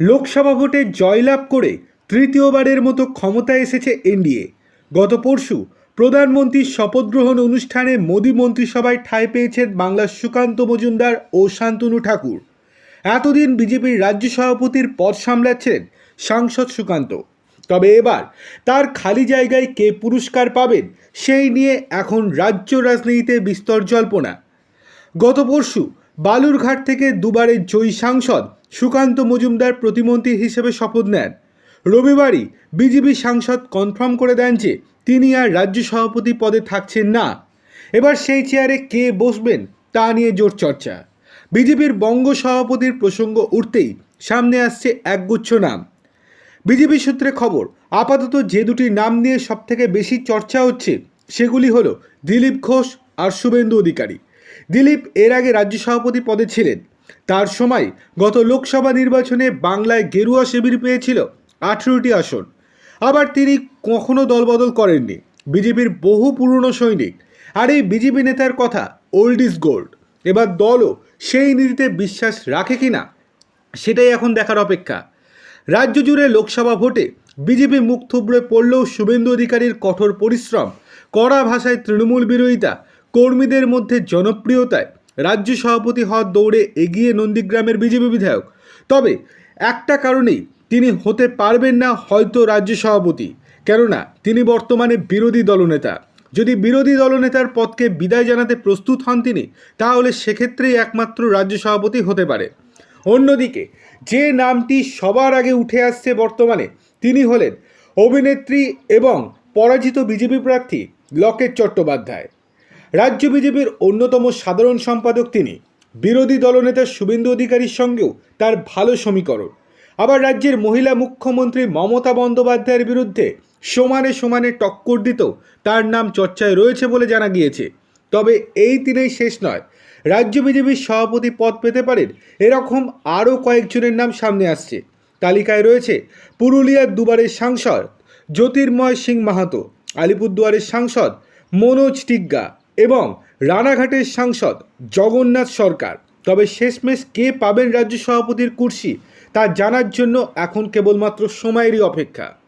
লোকসভা ভোটে জয়লাভ করে তৃতীয়বারের মতো ক্ষমতায় এসেছে এনডিএ। গত পরশু প্রধানমন্ত্রীর শপথ গ্রহণ অনুষ্ঠানে মোদী মন্ত্রিসভায় ঠাঁই পেয়েছেন বাংলার সুকান্ত মজুমদার ও শান্তনু ঠাকুর। এতদিন বিজেপির রাজ্য সভাপতির পদ সামলাচ্ছেন সাংসদ সুকান্ত। তবে এবার তার খালি জায়গায় কে পুরস্কার পাবেন সেই নিয়ে এখন রাজ্য রাজনীতিতে বিস্তর জল্পনা। গত পরশু বালুরঘাট থেকে দুবারের জয়ী সাংসদ সুকান্ত মজুমদার প্রতিমন্ত্রী হিসেবে শপথ নেন। রবিবারই বিজেপি সাংসদ কনফার্ম করে দেন যে তিনি আর রাজ্য সভাপতি পদে থাকছেন না। এবার সেই চেয়ারে কে বসবেন তা নিয়ে জোর চর্চা। বিজেপির বঙ্গ সভাপতির প্রসঙ্গ উঠতেই সামনে আসছে একগুচ্ছ নাম। বিজেপি সূত্রে খবর, আপাতত যে দুটি নাম নিয়ে সবথেকে বেশি চর্চা হচ্ছে সেগুলি হলো দিলীপ ঘোষ আর শুভেন্দু অধিকারী। দিলীপ এর আগে রাজ্য সভাপতি পদে ছিলেন। তার সময় গত লোকসভা নির্বাচনে বাংলায় গেরুয়া শিবির পেয়েছিল আঠেরোটি আসন। আবার তিনি কখনো দলবদল করেননি। বিজেপির বহু পুরনো সৈনিক আর এই বিজেপি নেতার কথা ওল্ড ইজ গোল্ড এবার দলও সেই নীতিতে বিশ্বাস রাখে কিনা, সেটাই এখন দেখার অপেক্ষা। রাজ্য জুড়ে লোকসভা ভোটে বিজেপি মুখ থুবড়ে পড়লেও শুভেন্দু অধিকারীর কঠোর পরিশ্রম, কড়া ভাষায় তৃণমূল বিরোধিতা কর্মীদের মধ্যে জনপ্রিয়তায় রাজ্য সভাপতি হওয়ার দৌড়ে এগিয়ে নন্দীগ্রামের বিজেপি বিধায়ক। তবে একটা কারণেই তিনি হতে পারবেন না হয়তো রাজ্য সভাপতি, কেননা তিনি বর্তমানে বিরোধী দলনেতা। যদি বিরোধী দলনেতার পদকে বিদায় জানাতে প্রস্তুত হন তিনি, তাহলে সেক্ষেত্রেই একমাত্র রাজ্য সভাপতি হতে পারে। অন্যদিকে, যে নামটি সবার আগে উঠে আসছে বর্তমানে, তিনি হলেন অভিনেত্রী এবং পরাজিত বিজেপি প্রার্থী লকেট চট্টোপাধ্যায়। রাজ্য বিজেপির অন্যতম সাধারণ সম্পাদক তিনি। বিরোধী দলনেতা শুভেন্দু অধিকারীর সঙ্গেও তার ভালো সমীকরণ। আবার রাজ্যের মহিলা মুখ্যমন্ত্রী মমতা বন্দ্যোপাধ্যায়ের বিরুদ্ধে সমানে সমানে টক্কর দিতেও তার নাম চর্চায় রয়েছে বলে জানা গিয়েছে। তবে এই তিনেই শেষ নয়। রাজ্য বিজেপির সভাপতি পদ পেতে পারেন এরকম আরও কয়েকজনের নাম সামনে আসছে। তালিকায় রয়েছে পুরুলিয়ার দুবারের সাংসদ জ্যোতির্ময় সিং মাহাতো, আলিপুরদুয়ারের সাংসদ মনোজ টিগ্গা এবং রানাঘাটের সাংসদ জগন্নাথ সরকার। তবে শেষমেশ কে পাবেন রাজ্য সভাপতির কুর্সি, তা জানার জন্য এখন কেবলমাত্র সময়েরই অপেক্ষা।